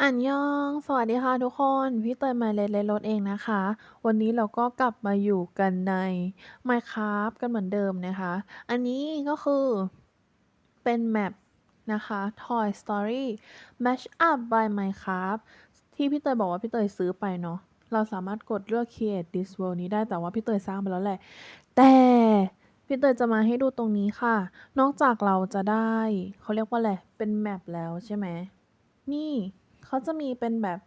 อันยอง สวัสดีค่ะทุกคน พี่เตย My Red Red Rose เองนะคะ วันนี้เราก็กลับมาอยู่กันใน Minecraft กันเหมือนเดิมนะคะ อันนี้ก็คือเป็น Map นะคะ Toy Story Match Up by Minecraft ที่พี่เตยบอกว่าพี่เตยซื้อไปเนาะ เราสามารถกดเลือก Create this world นี้ได้แต่ว่าพี่เตยสร้างไปแล้วแหละ แต่พี่เตยจะมาให้ดูตรงนี้ค่ะ นอกจากเราจะได้ เขาเรียกว่าอะไร เป็น Map แล้วใช่ไหม นี่ เขาจะมีเป็นแบบ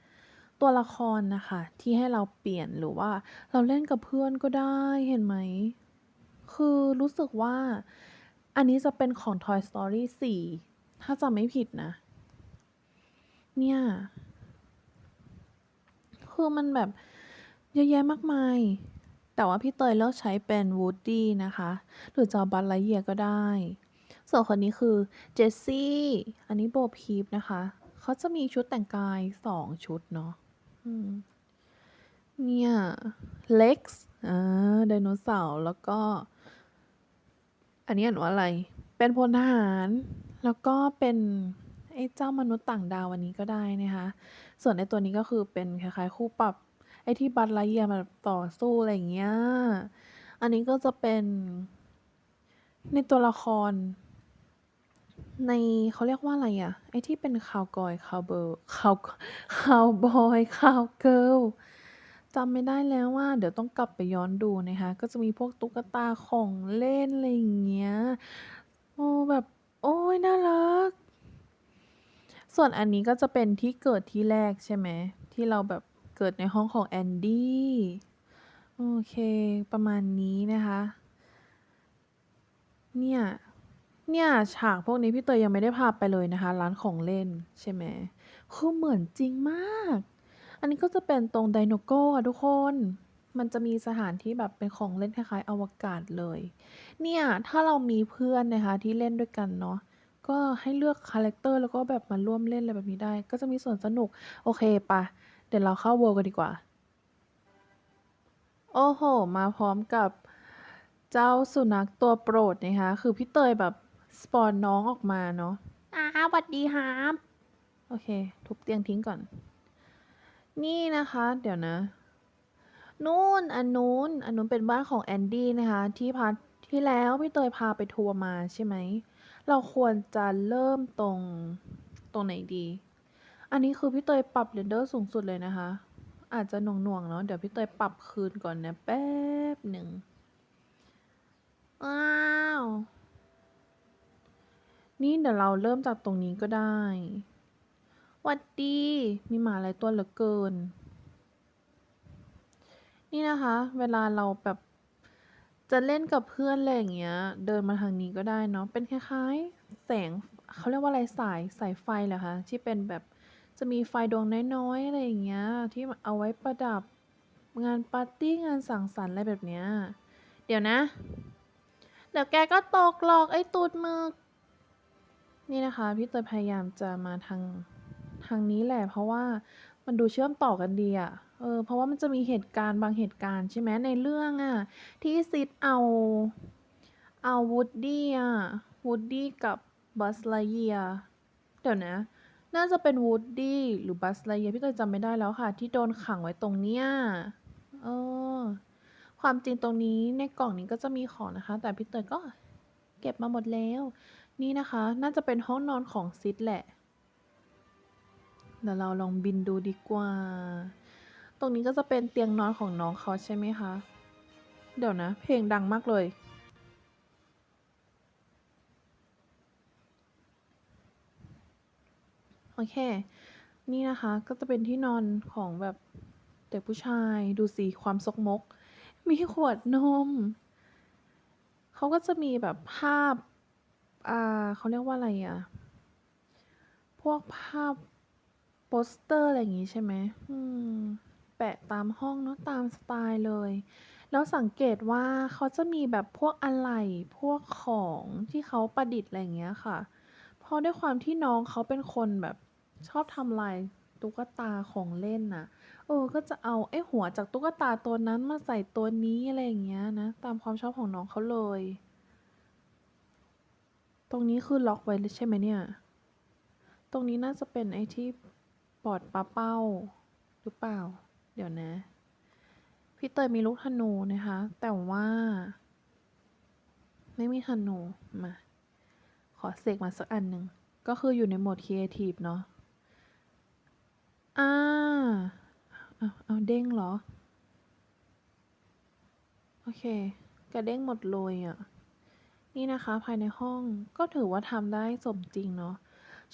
ตัวละครนะคะ ที่ให้เราเปลี่ยนหรือว่าเราเล่นกับเพื่อนก็ได้เห็นไหม คือรู้สึกว่าอันนี้จะเป็นของ Toy Story 4 ถ้าจำไม่ผิดนะ เนี่ย คือมันแบบเยอะแยะมากมาย แต่ว่าพี่เตยเลือกใช้เป็น Woody นะคะ หรือจอา Buzz Lightyear ก็ได้ ส่วนคนนี้คือเจสซี่ อันนี้โบพีฟนะคะ เขาจะมีชุดแต่งกายสองชุดเนาะอืมเนี่ยเล็กซ์อ่าไดโนเสาร์แล้วก็ อันนี้อ่านว่าอะไร เป็นพลทหาร แล้วก็เป็นไอ้เจ้ามนุษย์ต่างดาวอันนี้ก็ได้นะคะ ส่วนไอ้ตัวนี้ก็คือเป็นคล้ายๆ คู่ปรับ ไอ้ที่บัตไลเยียมาต่อสู้อะไรอย่างเงี้ย อันนี้ก็จะเป็นในตัวละคร ใน เขาเรียกว่าอะไรอะ ไอ้ที่เป็นคาวกอย คาวเบิร์ คาว คาวบอย คาวเกิลจำไม่ได้แล้วว่าเดี๋ยวต้องกลับไปย้อนดูนะคะ ก็จะมีพวกตุ๊กตา ของเล่น อะไรอย่างเงี้ยโอ้แบบ โอ้ยน่ารัก ส่วนอันนี้ก็จะเป็นที่เกิดที่แรกใช่ไหม ที่เราแบบเกิดในห้องของแอนดี้ โอเค ประมาณนี้นะคะ เนี่ย เนี่ยฉากพวกนี้พี่เตยยังไม่ได้พาไปเลยนะคะ ร้านของเล่นใช่ไหมคือเหมือนจริงมาก อันนี้ก็จะเป็นตรงไดโนโก้อะทุกคน มันจะมีสถานที่แบบเป็นของเล่นคล้ายๆ อวกาศเลย เนี่ยถ้าเรามีเพื่อนนะคะที่เล่นด้วยกันเนาะก็ให้เลือกคาแรคเตอร์แล้วก็แบบมาร่วมเล่นอะไรแบบนี้ได้ ก็จะมีส่วนสนุกโอเคปะเดี๋ยวเราเข้าเวิลด์กันดีกว่า โอ้โห มาพร้อมกับเจ้าสุนัขตัวโปรดนะคะ คือพี่เตยแบบ สปอนน้องออกมาเนาะอ้าวสวัสดีครับโอเค ทุบเตียงทิ้งก่อน นี่นะคะ เดี๋ยวนะ นู่นอันนู้นอันนู้นเป็นบ้านของแอนดี้นะคะ ที่พาที่แล้วพี่เตยพาไปทัวร์มาใช่ไหม เราควรจะเริ่มตรงตรงไหนดี อันนี้คือพี่เตยปรับเรนเดอร์สูงสุดเลยนะคะ อาจจะหน่วงๆเนาะเดี๋ยวพี่เตยปรับคืนก่อนนะแป๊บหนึ่งอ้าว นี่เดี๋ยวเราเริ่มจากตรงนี้ก็ได้หวัดดี มีหมาหลายตัวเหลือเกิน นี่นะคะ เวลาเราแบบจะเล่นกับเพื่อนอะไรอย่างเงี้ย เดินมาทางนี้ก็ได้เนาะ เป็นคล้ายๆ แสงเขาเรียกว่าอะไรสายสายไฟเหรอคะ ที่เป็นแบบจะมีไฟดวงน้อยๆอะไรอย่างเงี้ย ที่เอาไว้ประดับงานปาร์ตี้งานสังสรรค์อะไรแบบเนี้ย เดี๋ยวนะ เดี๋ยวแกก็ตกหรอกไอ้ตูดมึก นี่นะคะ พี่เตยพยายามจะมาทางทางนี้แหละเพราะว่ามันดูเชื่อมต่อกันดีอะเออเพราะว่ามันจะมีเหตุการณ์บางเหตุการณ์ใช่ไหมในเรื่องอะที่ซิดเอาเอาวูดดี้อะวูดดี้กับบัสไลเยียเดี๋ยวนะ น่าจะเป็นวูดดี้หรือบัสไลเยียพี่เตยจำไม่ได้แล้วค่ะ ที่โดนขังไว้ตรงเนี้ยเออความจริงตรงนี้ในกล่องนี้ก็จะมีของนะคะ แต่พี่เตยก็เก็บมาหมดแล้ว นี่นะคะ น่าจะเป็นห้องนอนของซิดแหละ เดี๋ยวเราลองบินดูดีกว่า ตรงนี้ก็จะเป็นเตียงนอนของน้องเขาใช่ไหมคะ เดี๋ยวนะ เพลงดังมากเลย โอเค นี่นะคะก็จะเป็นที่นอนของแบบเด็กผู้ชายดูสิความซกมก มีขวดนม เขาก็จะมีแบบภาพ อ่า เขาเรียกว่าอะไรอะ พวกภาพโปสเตอร์ อะไรอย่างงี้ใช่ไหม อืม แปะตามห้องเนาะ ตามสไตล์เลย แล้วสังเกตว่าเขาจะมีแบบพวกอะไหล่ พวกของที่เขาประดิษฐ์ อะไรอย่างเงี้ยค่ะ เพราะด้วยความที่น้องเขาเป็นคนแบบชอบทำลายตุ๊กตาของเล่นน่ะ เออ ก็จะเอาไอ้หัวจากตุ๊กตาตัวนั้นมาใส่ตัวนี้ อะไรอย่างเงี้ยนะ ตามความชอบของน้องเขาเลย ตรงนี้คือล็อกไว้ใช่ไหมเนี่ย ตรงนี้น่าจะเป็นไอ้ที่ปอร์ตปลาเป้าหรือเปล่า เดี๋ยวนะ พี่เตยมีลูกธนูนะคะ แต่ว่า ไม่มีธนู มา ขอเสกมาสักอันหนึ่ง ก็คืออยู่ในโหมด Creative เนาะ อ่าเอาเอาเด้งเหรอ โอเค กระเด้งหมดเลยอะ่ะ นี่นะคะภายในห้องก็ถือว่าทำได้สมจริงเนาะ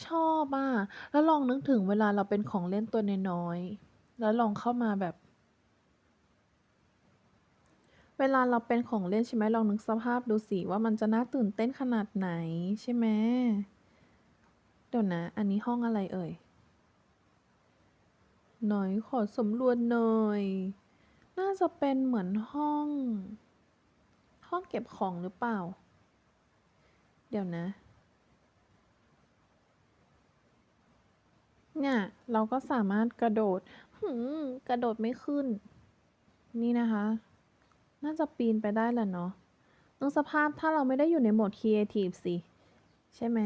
ชอบอะ แล้วลองนึกถึงเวลาเราเป็นของเล่นตัวน้อยๆแล้วลองเข้ามาแบบ เวลาเราเป็นของเล่นใช่ไหมลองนึกสภาพดูสิว่ามันจะน่าตื่นเต้นขนาดไหนใช่ไหมเดี๋ยวนะ อันนี้ห้องอะไรเอ่ย หน่อยขอสำรวจหน่อย น่าจะเป็นเหมือนห้อง ห้องเก็บของหรือเปล่า เดี๋ยวนะ เนี่ย เราก็สามารถกระโดดหืมกระโดดไม่ขึ้น นี่นะคะ น่าจะปีนไปได้แหละเนาะนึกสภาพถ้าเราไม่ได้อยู่ในโหมด Creative สิ ใช่ไหม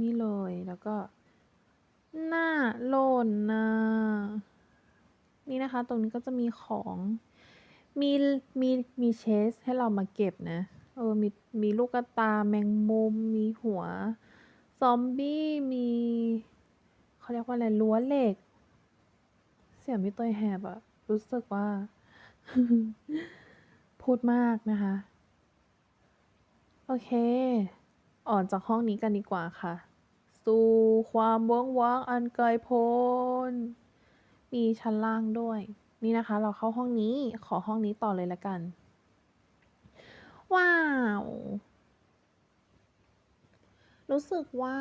นี่เลย แล้วก็ หน้าโลนนะนี่นะคะ ตรงนี้ก็จะมีของ มี มี มีเชสให้เรามาเก็บนะ เออมีมีลูกตาแมงมุม มีหัว ซอมบี้ มีเขาเรียกว่าอะไรรั้วเหล็ก เสียงพี่เตยแหบอะรู้สึกว่า พูดมากนะคะ โอเค ออกจากห้องนี้กันดีกว่าค่ะ สู่ความว่างว้างอันไกลโพ้นมีชั้นล่างด้วย นี่นะคะ เราเข้าห้องนี้ขอห้องนี้ต่อเลยละกัน ว้าว รู้สึกว่า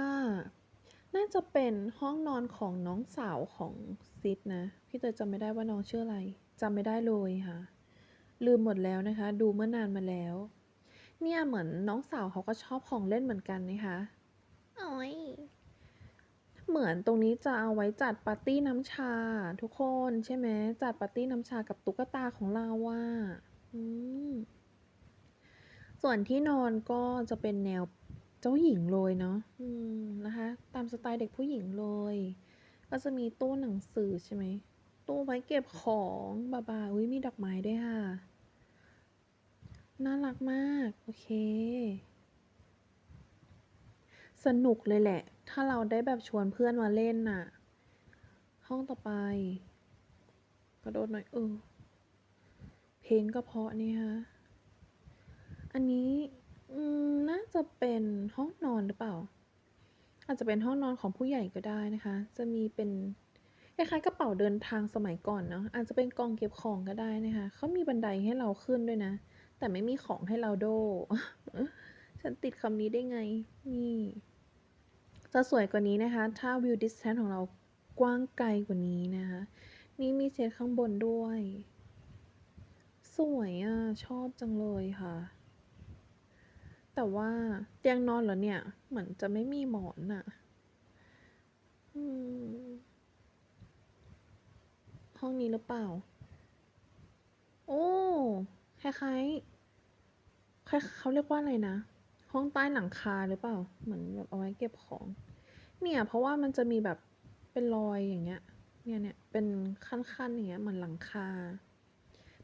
น่าจะเป็นห้องนอนของน้องสาวของซิดนะ พี่เตยจำไม่ได้ว่าน้องชื่ออะไรจำไม่ได้เลยค่ะ ลืมหมดแล้วนะคะ ดูเมื่อนานมาแล้ว เนี่ยเหมือนน้องสาวเขาก็ชอบของเล่นเหมือนกันนะคะโอ้ยเหมือนตรงนี้จะเอาไว้จัดปาร์ตี้น้ำชา ทุกคนใช่ไหมจัดปาร์ตี้น้ำชากับตุ๊กตาของเราว่าอืม ส่วนที่นอนก็จะเป็นแนวเจ้าหญิงเลยเนาะอืมนะคะ ตามสไตล์เด็กผู้หญิงเลย ก็จะมีตู้หนังสือใช่ไหมตู้ไว้เก็บของบาบาอุ้ยมีดอกไม้ด้วยค่ะ น่ารักมาก โอเค สนุกเลยแหละ ถ้าเราได้แบบชวนเพื่อนมาเล่นน่ะ ห้องต่อไป กระโดดหน่อยเออเพลงก็เพราะนี่ฮะ อันนี้น่าจะเป็นห้องนอนหรือเปล่า อาจจะเป็นห้องนอนของผู้ใหญ่ก็ได้นะคะ จะมีเป็นคล้ายๆกระเป๋าเดินทางสมัยก่อนเนาะอาจจะเป็นกองเก็บของก็ได้นะคะเขามีบันไดให้เราขึ้นด้วยนะ แต่ไม่มีของให้เราโด ฉันติดคำนี้ได้ไง นี่ จะสวยกว่านี้นะคะ ถ้าวิวดิสแทนของเรากว้างไกลกว่านี้นะคะ นี่มีเชดข้างบนด้วย สวยอะ ชอบจังเลยค่ะ แต่ว่าเตียงนอนเหรอเนี่ย เหมือนจะไม่มีหมอนอะห้องนี้หรือเปล่า โอ้คล้ายๆคล้ายเขาเรียกว่าอะไรนะ ห้องใต้หลังคาหรือเปล่า เหมือนแบบเอาไว้เก็บของ เนี่ย เพราะว่ามันจะมีแบบเป็นรอยอย่างเงี้ย เนี่ยเนี่ยเป็นขั้นๆอย่างเงี้ยเหมือนหลังคา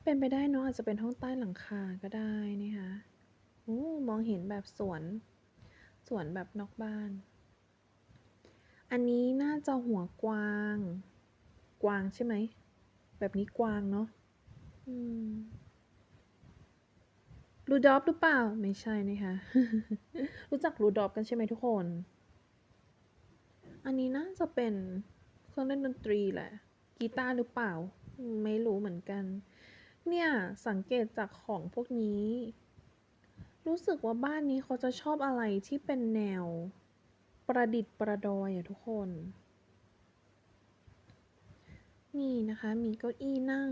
เป็นไปได้เนอะอาจจะเป็นห้องใต้หลังคาก็ได้นะคะ โอ้มองเห็นแบบสวน สวนแบบนอกบ้าน อันนี้น่าจะหัวกวาง กวางใช่ไหม แบบนี้กวางเนาะรูดอฟหรือเปล่า ไม่ใช่นะคะ รู้จักรูดอฟกันใช่ไหมทุกคน อันนี้น่าจะเป็นเครื่องเล่นดนตรีแหละ กีตาร์หรือเปล่า ไม่รู้เหมือนกัน เนี่ย สังเกตจากของพวกนี้ รู้สึกว่าบ้านนี้เขาจะชอบอะไรที่เป็นแนว ประดิษฐ์ประดอยอะทุกคน นี่นะคะมีเก้าอี้นั่ง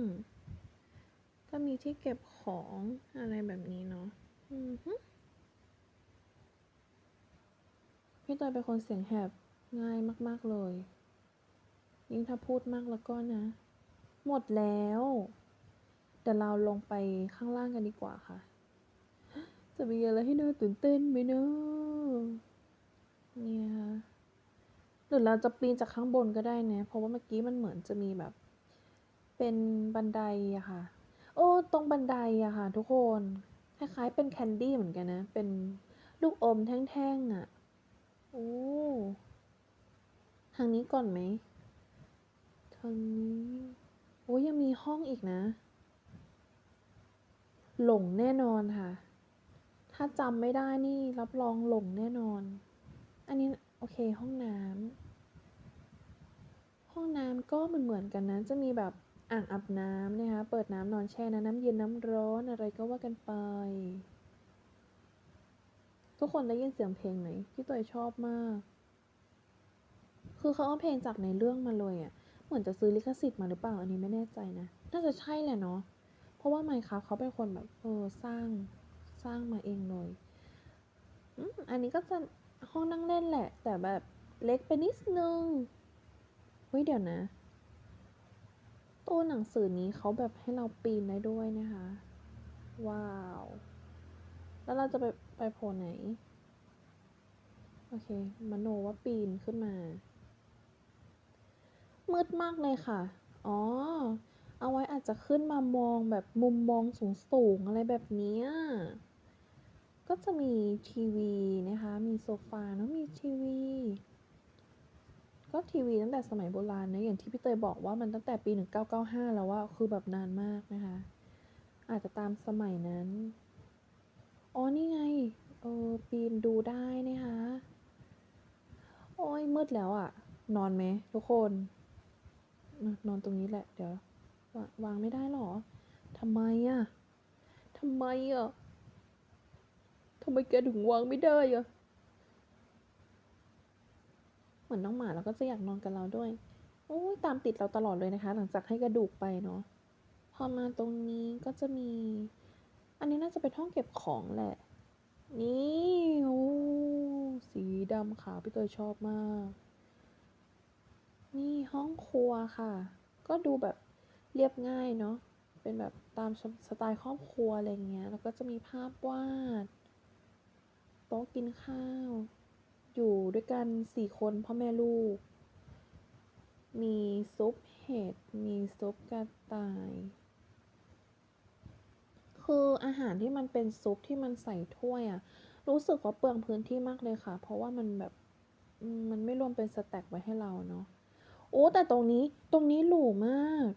ก็มีที่เก็บของอะไรแบบนี้เนาะพี่เตยเป็นคนเสียงแหบง่ายมาก ๆ เลย ยิ่งถ้าพูดมากแล้วก็นะ หมดแล้วเดี๋ยวเราลงไปข้างล่างกันดีกว่าค่ะ จะมีอะไรให้น่าตื่นเต้นไหมเนาะเนี่ยค่ะหรือรือเราจะปีนจากข้างบนก็ได้นะเพราะว่าเมื่อกี้มันเหมือนจะมีแบบ เป็นบันไดอะค่ะ โอ้ ตรงบันไดอะค่ะ ทุกคนคล้ายๆเป็นแคนดี้เหมือนกันนะ เป็นลูกอมแท่งๆอะโอ้ทางนี้ก่อนไหมทางนี้โอ้ยังมีห้องอีกนะ หลงแน่นอนค่ะ ถ้าจำไม่ได้นี่รับรองหลงแน่นอน อันนี้โอเคห้องน้ำห้องน้ำก็เหมือนเหมือนกันนะจะมีแบบอ่างอาบน้ำนะคะ เปิดน้ำนอนแช่นะน้ำเย็นน้ำร้อนอะไรก็ว่ากันไป ทุกคนได้ยินเสียงเพลงไหมพี่เตยชอบมาก คือเขาเอาเพลงจากในเรื่องมาเลยอะ่ะ เหมือนจะซื้อลิขสิทธิ์มาหรือเปล่าอันนี้ไม่แน่ใจนะ น่าจะใช่แหละเนาะ เพราะว่าไมค์ครับเขาเป็นคนแบบเออสร้าง สร้างมาเองเลยอันนี้ก็จะห้องนั่งเล่นแหละ แต่แบบเล็กไปนิดนึงเฮ้ยเดี๋ยวนะตัวหนังสือนี้เขาแบบให้เราปีนได้ด้วยนะคะ ว้าว แล้วเราจะไปไปโผล่ไหน โอเคมโนว่าปีนขึ้นมา มืดมากเลยค่ะ อ๋อ เอาไว้อาจจะขึ้นมามองแบบมุมมองสูงๆอะไรแบบนี้ ก็จะมีทีวีนะคะ มีโซฟาเนอะมีทีวี ก็ทีวีตั้งแต่สมัยโบราณนะ อย่างที่พี่เตยบอกว่ามันตั้งแต่ปี 1995 แล้วว่าคือแบบนานมากนะคะ อาจจะตามสมัยนั้น อ๋อ นี่ไง เออปีนดูได้นะคะ โอ้ยมืดแล้วอะ่ะ นอนไหมทุกคน นอนตรงนี้แหละ เดี๋ยว วางวางไม่ได้หรอทำไมอะ่ะทำไมอะ่ะำไมแกถึงวางไม่ได้อะ่ะเหมือนน้องหมาเราก็จะอยากนอนกับเราด้วย โอ้ยตามติดเราตลอดเลยนะคะ หลังจากให้กระดูกไปเนาะ พอมาตรงนี้ก็จะมี อันนี้น่าจะเป็นห้องเก็บของแหละ นี่โอ้สีดำขาวพี่เตยชอบมาก นี่ห้องครัวค่ะ ก็ดูแบบเรียบง่ายเนาะ เป็นแบบตามสไตล์ครอบครัวอะไรเงี้ย แล้วก็จะมีภาพวาด โต๊ะกินข้าว อยู่ด้วยกันสี่คนพ่อแม่ลูก มีซุปเห็ด มีซุปกระต่าย คืออาหารที่มันเป็นซุปที่มันใส่ถ้วยอะรู้สึกว่าเปลืองพื้นที่มากเลยค่ะ เพราะว่ามันแบบมมันไม่รวมเป็นสแต็กไว้ให้เราเนาะ โอ้ แต่ตรงนี้ ตรงนี้หรูมาก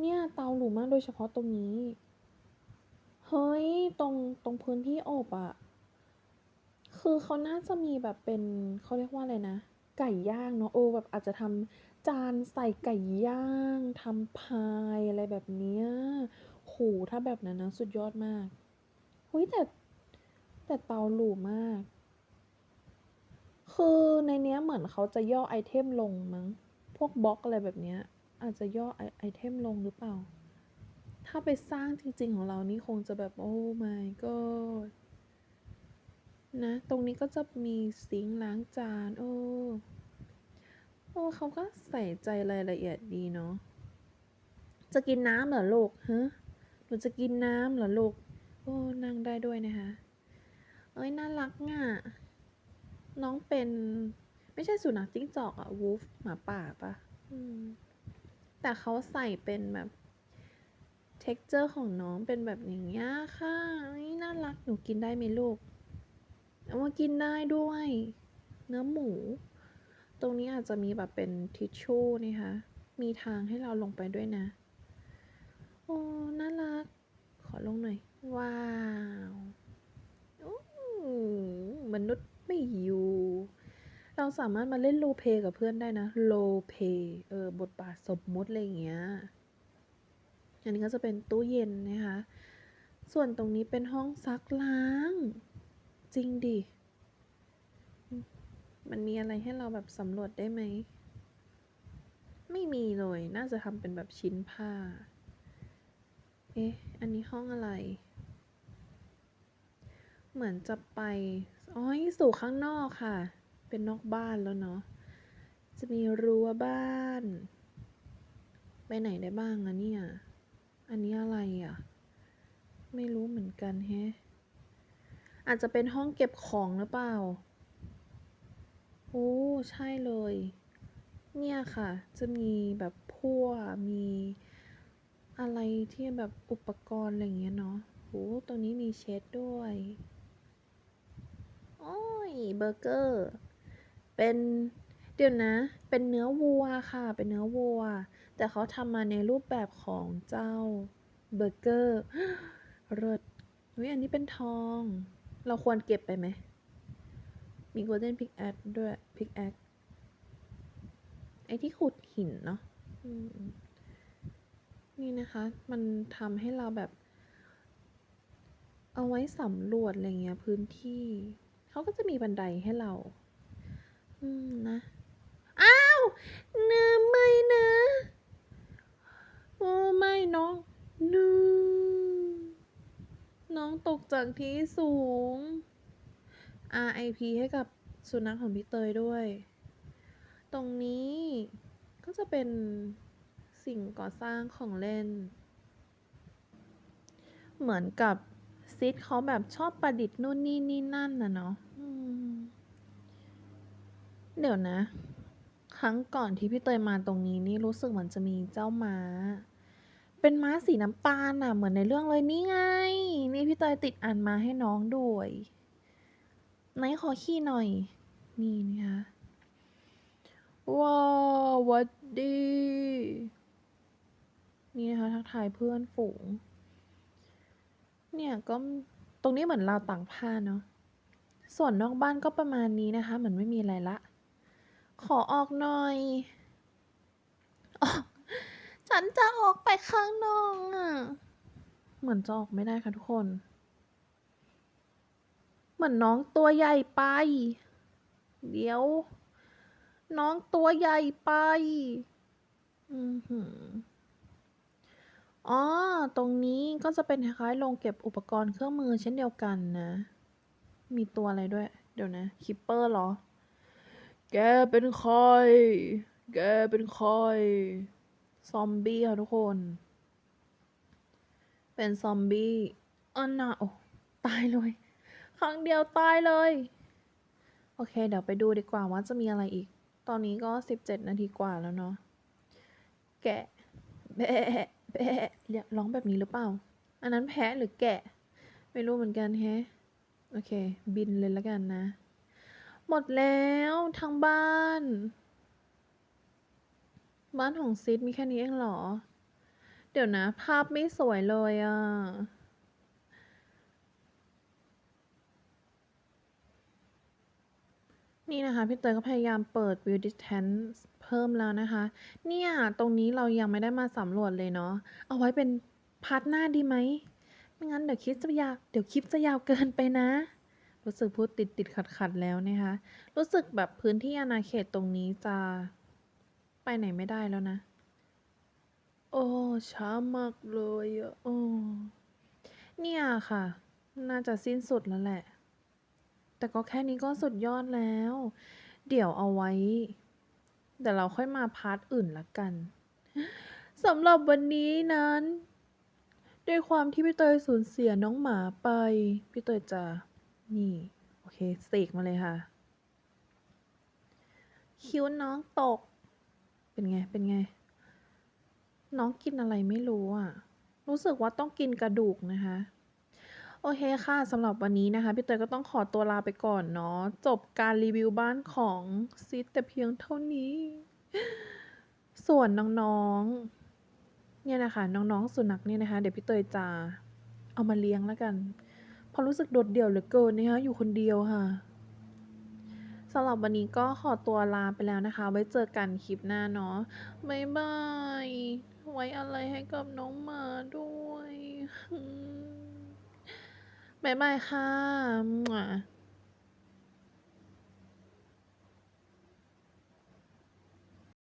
เนี่ยเตาหรูมากโดยเฉพาะตรงนี้ เฮ้ย ตรง ตรงพื้นที่อบอะ คือเขาน่าจะมีแบบเป็นเขาเรียกว่าอะไรนะ ไก่ย่างเนาะโอแบบอาจจะทำจานใส่ไก่ย่างทำพายอะไรแบบเนี้ยโหถ้าแบบนั้นนะสุดยอดมากเฮ้ยแต่แต่เตาหรูมาก คือในเนี้ยเหมือนเขาจะย่อไอเทมลงมั้ง พวกบล็อกอะไรแบบเนี้ย อาจจะย่อไอไอเทมลงหรือเปล่า ถ้าไปสร้างจริง ๆ ของเรานี่คงจะแบบโอ้ my god นะ ตรงนี้ก็จะมีซิงค์ล้างจานโอ้โอ้เขาก็ใส่ใจรายละเอียดดีเนาะจะกินน้ำเหรอลูกฮะหนูจะกินน้ำเหรอลูกโอ้นั่งได้ด้วยนะคะ เอ้ยน่ารักอะน้องเป็นไม่ใช่สุนัขจิ้งจอกอะวูฟหมาป่าปะแต่เขาใส่เป็นแบบ texture ของน้องเป็นแบบอย่างเงี้ยค่ะน่ารักหนูกินได้ไหมลูก เอามากินได้ด้วย เนื้อหมู ตรงนี้อาจจะมีแบบเป็นทิชชู่นะคะ มีทางให้เราลงไปด้วยนะ โอ้ น่ารัก ขอลงหน่อย ว้าวมนุษย์ไม่อยู่ เราสามารถมาเล่นโรลเพลย์กับเพื่อนได้นะโรลเพลย์เออ บทบาทสมมุติอะไรอย่างเงี้ย อันนี้ก็จะเป็นตู้เย็นนะคะ ส่วนตรงนี้เป็นห้องซักล้าง จริงดิ มันมีอะไรให้เราแบบสำรวจได้ไหม ไม่มีเลย น่าจะทำเป็นแบบชิ้นผ้า เอ๊ะ อันนี้ห้องอะไร เหมือนจะไป อ๋อ สู่ข้างนอกค่ะ เป็นนอกบ้านแล้วเนาะ จะมีรั้วบ้าน ไปไหนได้บ้างอะเนี่ย อันนี้อะไรอะ ไม่รู้เหมือนกันแฮะ อาจจะเป็นห้องเก็บของหรือเปล่า โอ้ ใช่เลย เนี่ยค่ะ จะมีแบบพั่วมีอะไรที่แบบอุปกรณ์อะไรอย่างเงี้ยเนาะโอ้ตรงนี้มีเชดด้วย โอ้ย เบอร์เกอร์ เป็น เดี๋ยวนะ เป็นเนื้อวัวค่ะ เป็นเนื้อวัว แต่เขาทำมาในรูปแบบของเจ้าเบอร์เกอร์เลิศเฮ้ยอันนี้เป็นทอง เราควรเก็บไปไหม มี golden pickaxe ด้วย pickaxe ไอที่ขุดหินเนาะนี่นะคะ มันทำให้เราแบบ เอาไว้สำรวจอะไรเงี้ยพื้นที่ เขาก็จะมีบันไดให้เรา อืมนะ อ้าวเนื้อไม่นะ โอ้ไม่น้องนูน้อ องตกจากที่สูง RIP ให้กับสุนัขของพี่เตยด้วย ตรงนี้ก็จะเป็นสิ่งก่อสร้างของเล่น เหมือนกับซิดเขาแบบชอบประดิษฐ์นู่นนี่นี่นั่นนะเนาะเดี๋ยวนะ ครั้งก่อนที่พี่เตยมาตรงนี้นี่รู้สึกเหมือนจะมีเจ้าม้า เป็นม้าสีน้ำตาลน่ะ เหมือนในเรื่องเลยนี่ไง นี่พี่เตยติดอ่านมาให้น้องด้วยไหนขอขี้หน่อย นี่นะคะว้าววัดดี นี่นะคะทักทายเพื่อนฝูง เนี่ยก็ตรงนี้เหมือนราวตากผ้าเนาะ ส่วนนอกบ้านก็ประมาณนี้นะคะ เหมือนไม่มีอะไรละ ขอออกหน่อยออก ฉันจะออกไปข้างนอกอะ เหมือนจะออกไม่ได้ค่ะทุกคน เหมือนน้องตัวใหญ่ไป เดี๋ยว น้องตัวใหญ่ไป อือหืออ๋อ ตรงนี้ก็จะเป็นคล้ายๆโรงเก็บอุปกรณ์เครื่องมือเช่นเดียวกันนะ มีตัวอะไรด้วย เดี๋ยวนะ คิปเปอร์เหรอ แกเป็นใคร แกเป็นใคร ซอมบี้ค่ะทุกคน เป็นซอมบี้อันน่ะโอ้ตายเลย ครั้งเดียวตายเลย โอเค เดี๋ยวไปดูดีกว่าว่าจะมีอะไรอีก ตอนนี้ก็สิบเจ็ดนาทีกว่าแล้วเนาะ แกะแบะแบะเรียกร้องแบบนี้หรือเปล่า อันนั้นแพะหรือแกะ ไม่รู้เหมือนกันแฮะ โอเค บินเลยแล้วกันนะ หมดแล้วทั้งบ้าน บ้านของซิดมีแค่นี้เองเหรอ เดี๋ยวนะ ภาพไม่สวยเลยอะ นี่นะคะ พี่เตยก็พยายามเปิด view distance เพิ่มแล้วนะคะ เนี่ย ตรงนี้เรายังไม่ได้มาสำรวจเลยเนาะ เอาไว้เป็นพาร์ทหน้าดีไหม ไม่งั้นเดี๋ยวคลิปจะยาว เดี๋ยวคลิปจะยาวเกินไปนะรู้สึกพูดติดติดขัดขัดแล้วนะคะ รู้สึกแบบพื้นที่อาณาเขตตรงนี้จะ ไปไหนไม่ได้แล้วนะ โอ้ ช้ามากเลยอะโอ้เนี่ยค่ะ น่าจะสิ้นสุดแล้วแหละ แต่ก็แค่นี้ก็สุดยอดแล้ว เดี๋ยวเอาไว้ เดี๋ยวเราค่อยมาพาร์ทอื่นละกันสำหรับวันนี้นั้น ด้วยความที่พี่เตยสูญเสียน้องหมาไป พี่เตยจะ นี่ โอเคเสกมาเลยค่ะ คิ้วน้องตก เป็นไง เป็นไง น้องกินอะไรไม่รู้อะ รู้สึกว่าต้องกินกระดูกนะคะ โอเคค่ะสำหรับวันนี้นะคะ พี่เตยก็ต้องขอตัวลาไปก่อนเนาะ จบการรีวิวบ้านของซิดแต่เพียงเท่านี้ ส่วนน้องๆ เนี่ยนะคะ น้องๆ สุนัขเนี่ยนะคะ เดี๋ยวพี่เตยจะเอามาเลี้ยงแล้วกันเพราะรู้สึกโดดเดี่ยวเหลือเกินนะคะ อยู่คนเดียวค่ะำหรับวันนี้ก็ขอตัวลาไปแล้วนะคะ ไว้เจอกันคลิปหน้าเนาะบ๊ายบาย ไว้อะไรให้กับน้องหมาด้วยบ๊ายบายค่ะ